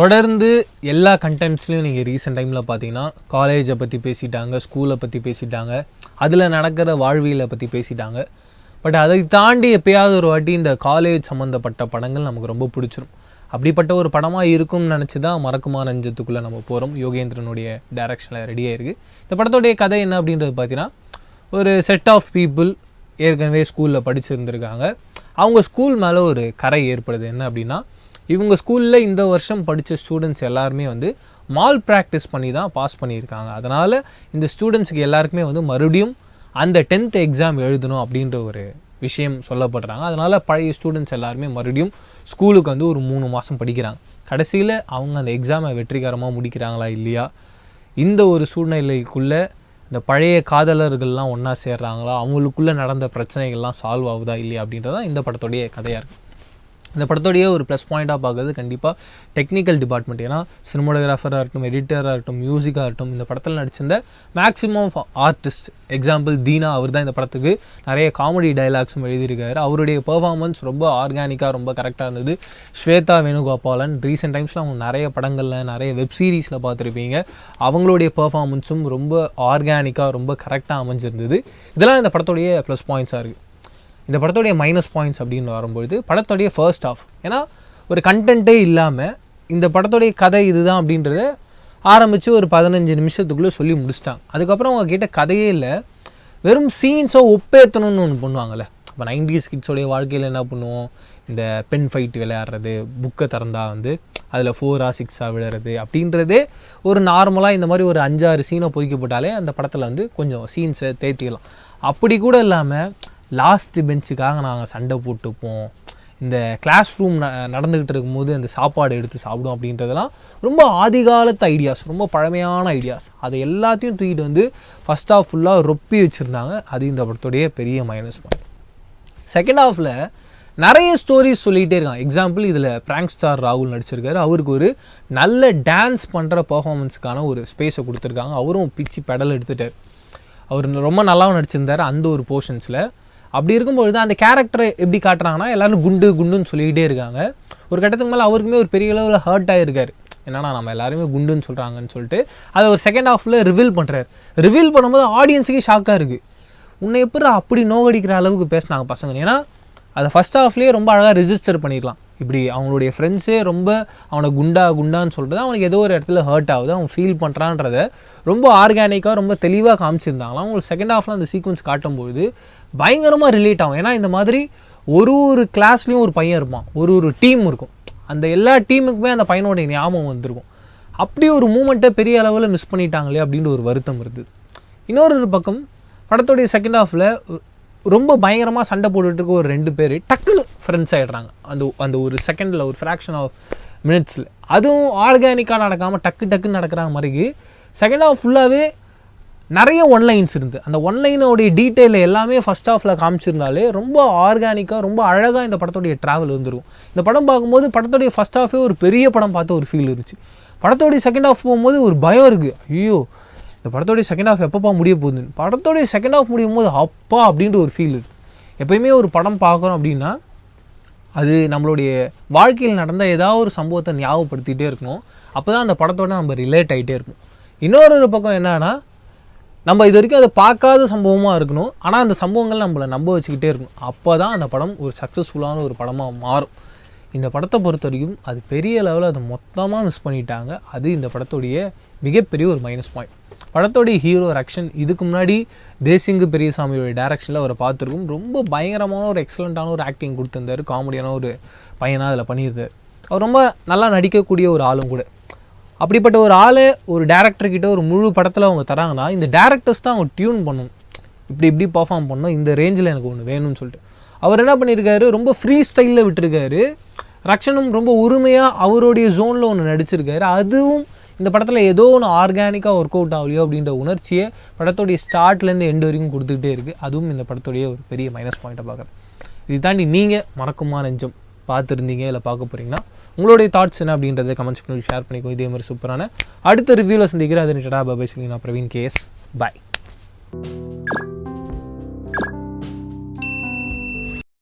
தொடர்ந்து எல்லா கண்டென்ட்ஸ்லையும் நீங்கள் ரீசெண்ட் டைமில் பார்த்தீங்கன்னா காலேஜை பற்றி பேசிட்டாங்க ஸ்கூலை பற்றி பேசிட்டாங்க அதில் நடக்கிற வாழ்வியலை பற்றி பேசிட்டாங்க. பட் அதை தாண்டி எப்பயாவது ஒரு வாட்டி இந்த காலேஜ் சம்மந்தப்பட்ட படங்கள் நமக்கு ரொம்ப பிடிச்சிரும். அப்படிப்பட்ட ஒரு படமாக இருக்கும்னு நினச்சி தான் மறக்குமா நஞ்சத்துக்குள்ளே நம்ம போகிறோம் யோகேந்திரனுடைய டைரக்ஷனில் ரெடியாக இருக்குது இந்த படத்தோடைய கதை என்ன அப்படின்றது பார்த்தீங்கன்னா ஒரு செட் ஆஃப் பீப்புள் ஏற்கனவே ஸ்கூலில் படிச்சிருந்துருக்காங்க. அவங்க ஸ்கூல் மேலே ஒரு கரை ஏற்படுது. என்ன அப்படின்னா இவங்க ஸ்கூலில் இந்த வருஷம் படித்த ஸ்டூடெண்ட்ஸ் எல்லாருமே வந்து மால் ப்ராக்டிஸ் பண்ணி தான் பாஸ் பண்ணியிருக்காங்க. அதனால் இந்த ஸ்டூடெண்ட்ஸுக்கு எல்லாருக்குமே வந்து மறுபடியும் அந்த டென்த் எக்ஸாம் எழுதணும் அப்படின்ற ஒரு விஷயம் சொல்லப்படுறாங்க. அதனால் பழைய ஸ்டூடெண்ட்ஸ் எல்லாருமே மறுபடியும் ஸ்கூலுக்கு வந்து ஒரு மூணு மாதம் படிக்கிறாங்க. கடைசியில் அவங்க அந்த எக்ஸாமை வெற்றிகரமாக முடிக்கிறாங்களா இல்லையா? இந்த ஒரு சூழ்நிலைக்குள்ளே இந்த பழைய காதலர்கள்லாம் ஒன்றா சேர்றாங்களா? அவங்களுக்குள்ளே நடந்த பிரச்சனைகள்லாம் சால்வ் ஆகுதா இல்லையா அப்படின்றதான் இந்த படத்துடைய கதையாக இருக்குது இந்த படத்தோடைய ஒரு ப்ளஸ் பாயிண்ட்டாக பார்க்குறது கண்டிப்பாக டெக்னிக்கல் டிபார்ட்மெண்ட் ஏன்னா சினிமோடோகிராஃபராக இருக்கட்டும் எடிட்டராக இருக்கட்டும் மியூசிக்காக இருக்கட்டும் இந்த படத்தில் நடிச்சிருந்த மேக்ஸிமம் ஆர்டிஸ்ட் எக்ஸாம்பிள் தீனா அவர் தான் இந்த படத்துக்கு நிறைய காமெடி டைலாக்ஸும் எழுதியிருக்காரு. அவருடைய பெர்ஃபார்மன்ஸ் ரொம்ப ஆர்கானிக்காக ரொம்ப கரெக்டாக இருந்தது. ஸ்வேதா வேணுகோபாலன் ரீசெண்ட் டைம்ஸில் அவங்க நிறைய படங்களில் நிறைய வெப் சீரிஸில் பார்த்துருப்பீங்க. அவங்களுடைய பெர்ஃபார்மன்ஸும் ரொம்ப ஆர்கானிக்காக ரொம்ப கரெக்டாக அமைஞ்சிருந்தது. இதெல்லாம் இந்த படத்துடைய ப்ளஸ் பாயிண்ட்ஸாக இருக்குது இந்த படத்துடைய மைனஸ் பாயிண்ட்ஸ் அப்படின்னு வரும்பொழுது படத்துடைய ஃபர்ஸ்ட் ஆஃப் ஏன்னா ஒரு கண்டென்ட்டே இல்லாமல் இந்த படத்துடைய கதை இதுதான் அப்படின்றத ஆரம்பித்து ஒரு பதினஞ்சு நிமிஷத்துக்குள்ளே சொல்லி முடிச்சிட்டாங்க. அதுக்கப்புறம் அவங்க கிட்ட கதையே இல்லை. வெறும் சீன்ஸோ ஒப்பேற்றணும்னு ஒன்று பண்ணுவாங்கள்ல இப்போ நைன்டிஸ் கிட்ஸோடைய வாழ்க்கையில் என்ன பண்ணுவோம்? இந்த பென் ஃபைட் விளையாடுறது புக்கை திறந்தா வந்து அதில் ஃபோராக சிக்ஸாக விழுறது அப்படின்றதே ஒரு நார்மலாக இந்த மாதிரி ஒரு அஞ்சாறு சீனை பொறிக்கப்பட்டாலே அந்த படத்தில் வந்து கொஞ்சம் சீன்ஸை தேர்த்திக்கலாம் அப்படி கூட இல்லாமல் லாஸ்ட் பெஞ்சுக்காக நாங்கள் சண்டை போட்டுப்போம். இந்த கிளாஸ் ரூம் ந நடந்துக்கிட்டு இருக்கும்போது அந்த சாப்பாடு எடுத்து சாப்பிடும் அப்படின்றதெல்லாம் ரொம்ப ஆதிகாலத்து ஐடியாஸ் ரொம்ப பழமையான ஐடியாஸ் அதை எல்லாத்தையும் தூக்கிட்டு வந்து ஃபஸ்ட் ஆஃப் ஃபுல்லாக ரொப்பி வச்சுருந்தாங்க. அது இந்த படத்துடைய பெரிய மைனஸ் பாயிண்ட் செகண்ட் ஹாஃபில் நிறைய ஸ்டோரிஸ் சொல்லிகிட்டே இருக்கான் எக்ஸாம்பிள் இதில் பிராங்க் ஸ்டார் ராகுல் நடிச்சிருக்காரு. அவருக்கு ஒரு நல்ல டான்ஸ் பண்ணுற பர்ஃபாமன்ஸுக்கான ஒரு ஸ்பேஸை கொடுத்துருக்காங்க. அவரும் பிச்சு பெடல் எடுத்துட்டார். அவர் ரொம்ப நல்லாவும் நடிச்சிருந்தார் அந்த ஒரு போர்ஷன்ஸில் அப்படி இருக்கும்பொழுது அந்த கேரக்டரை எப்படி காட்டுறாங்கன்னா எல்லோரும் குண்டு குண்டுன்னு சொல்லிக்கிட்டே இருக்காங்க. ஒரு கட்டத்துக்கு மேலே அவருக்குமே ஒரு பெரிய அளவில் ஹர்ட் ஆகிருக்காரு என்னன்னா நம்ம எல்லாருமே குண்டுன்னு சொல்கிறாங்கன்னு சொல்லிட்டு அதை ஒரு செகண்ட் ஹாஃபில் ரிவீல் பண்ணுறாரு ரிவீல் பண்ணும்போது ஆடியன்ஸுக்கே ஷாக்காக இருக்குது உன்னை எப்படி அப்படி நோகடிக்கிற அளவுக்கு பேசினாங்க பசங்க. ஏன்னா அதை ஃபஸ்ட் ஹாஃப்லேயே ரொம்ப அழகாக ரிஜிஸ்டர் பண்ணிடலாம். இப்படி அவங்களுடைய ஃப்ரெண்ட்ஸே ரொம்ப அவனை குண்டா குண்டான்னு சொல்கிறது அவனுக்கு ஏதோ ஒரு இடத்துல ஹர்ட் ஆகுது. அவன் ஃபீல் பண்ணுறான்றத ரொம்ப ஆர்கானிக்காக ரொம்ப தெளிவாக காமிச்சிருந்தாங்களாம். அவங்களுக்கு செகண்ட் ஹாஃபில் அந்த சீக்வன்ஸ் காட்டும்போது பயங்கரமாக ரிலேட் ஆகும். ஏன்னா இந்த மாதிரி ஒரு ஒரு கிளாஸ்லேயும் ஒரு பையன் இருப்பான். ஒரு ஒரு டீம் இருக்கும். அந்த எல்லா டீமுக்குமே அந்த பையனோட ஞாபகம் வந்திருக்கும். அப்படி ஒரு மூமெண்ட்டை பெரிய அளவில் மிஸ் பண்ணிட்டாங்களே அப்படின்ற ஒரு வருத்தம் இருந்தது இன்னொரு பக்கம் படத்துடைய செகண்ட் ஹாஃபில் ரொம்ப பயங்கரமாக சண்டை போட்டுட்டு இருக்க ஒரு ரெண்டு பேர் டக்குன்னு ஃப்ரெண்ட்ஸ் ஆகிடுறாங்க அந்த அந்த ஒரு செகண்டில் ஒரு ஃப்ராக்ஷன் ஆஃப் மினிட்ஸில் அதுவும் ஆர்கானிக்காக நடக்காமல் டக்கு டக்குன்னு நடக்கிற மாதிரி செகண்ட் ஆஃப் ஃபுல்லாகவே நிறைய ஒன்லைன்ஸ் இருந்து. அந்த ஒன்லைனோடைய டீட்டெயில் எல்லாமே ஃபஸ்ட் ஆஃபில் காமிச்சிருந்தாலே ரொம்ப ஆர்கானிக்காக ரொம்ப அழகாக இந்த படத்துடைய ட்ராவல் வந்துடும் இந்த படம் பார்க்கும்போது படத்துடைய ஃபஸ்ட் ஆஃபே ஒரு பெரிய படம் பார்த்த ஒரு ஃபீல் இருந்துச்சு. படத்தோடைய செகண்ட் ஆஃப் போகும்போது ஒரு பயம் இருக்குது ஐயோ இந்த படத்தோடைய செகண்ட் ஹாஃப் எப்பப்பா முடிய போகுதுன்னு. படத்தோடைய செகண்ட் ஹாஃப் முடியும் போது அப்பா அப்படின்ற ஒரு ஃபீல் இருக்குது எப்பயுமே ஒரு படம் பார்க்குறோம் அப்படின்னா அது நம்மளுடைய வாழ்க்கையில் நடந்த ஏதாவது ஒரு சம்பவத்தை ஞாபகப்படுத்திகிட்டே இருக்கணும். அப்போ தான் அந்த படத்தோட நம்ம ரிலேட் ஆகிட்டே இருக்கும். இன்னொரு ஒரு பக்கம் என்னென்னா நம்ம இது வரைக்கும் அதை பார்க்காத சம்பவமாக இருக்கணும். ஆனால் அந்த சம்பவங்கள் நம்மளை நம்ப வச்சுக்கிட்டே இருக்கணும். அப்போ தான் அந்த படம் ஒரு சக்ஸஸ்ஃபுல்லான ஒரு படமாக மாறும். இந்த படத்தை பொறுத்த வரைக்கும் அது பெரிய லெவலில் அதை மொத்தமாக மிஸ் பண்ணிட்டாங்க. அது இந்த படத்துடைய மிகப்பெரிய ஒரு மைனஸ் பாயிண்ட் படத்தோடைய ஹீரோ ரக்ஷன் இதுக்கு முன்னாடி தேசிங்கு பெரியசாமியோடைய டேரக்ஷனில் அவரை பார்த்துருக்கும். ரொம்ப பயங்கரமான ஒரு எக்ஸலண்ட்டான ஒரு ஆக்டிங் கொடுத்துருந்தாரு. காமெடியான ஒரு பையனாக அதில் பண்ணியிருந்தார். அவர் ரொம்ப நல்லா நடிக்கக்கூடிய ஒரு ஆளும் கூட. அப்படிப்பட்ட ஒரு ஆளை ஒரு டேரக்டர்கிட்ட ஒரு முழு படத்தில் அவங்க தராங்கன்னா இந்த டேரக்டர்ஸ் தான் அவங்க டியூன் பண்ணணும். இப்படி இப்படி பர்ஃபார்ம் பண்ணணும். இந்த ரேஞ்சில் எனக்கு ஒன்று வேணும்னு சொல்லிட்டு. அவர் என்ன பண்ணியிருக்காரு ரொம்ப ஃப்ரீ ஸ்டைலில் விட்டுருக்காரு. ரக்ஷனும் ரொம்ப உரிமையாக அவருடைய ஜோனில் ஒன்று நடிச்சிருக்காரு. அதுவும் இந்த படத்தில் ஏதோ ஒன்று ஆர்கானிக்காக ஒர்க் அவுட் ஆகலையோ அப்படின்ற உணர்ச்சியை படத்தோடைய ஸ்டார்ட்லேருந்து எண்டு வரைக்கும் கொடுத்துக்கிட்டே இருக்குது அதுவும் இந்த படத்துடைய ஒரு பெரிய மைனஸ் பாயிண்ட்டை பார்க்குறேன். இது தாண்டி நீங்கள் மறக்குமா நெஞ்சம்? பார்த்துருந்தீங்க இல்லை பார்க்க போகிறீங்கன்னா உங்களுடைய தாட்ஸ் என்ன அப்படின்றத கமெண்ட்ஸ் பண்ணி ஷேர் பண்ணிக்கோ. இதே மாதிரி சூப்பரான அடுத்த ரிவ்யூவில் சந்திக்கிறேன். அது ரிட்டடா பாபாய் சொல்லி நான் பிரவீன் கேஸ் பாய்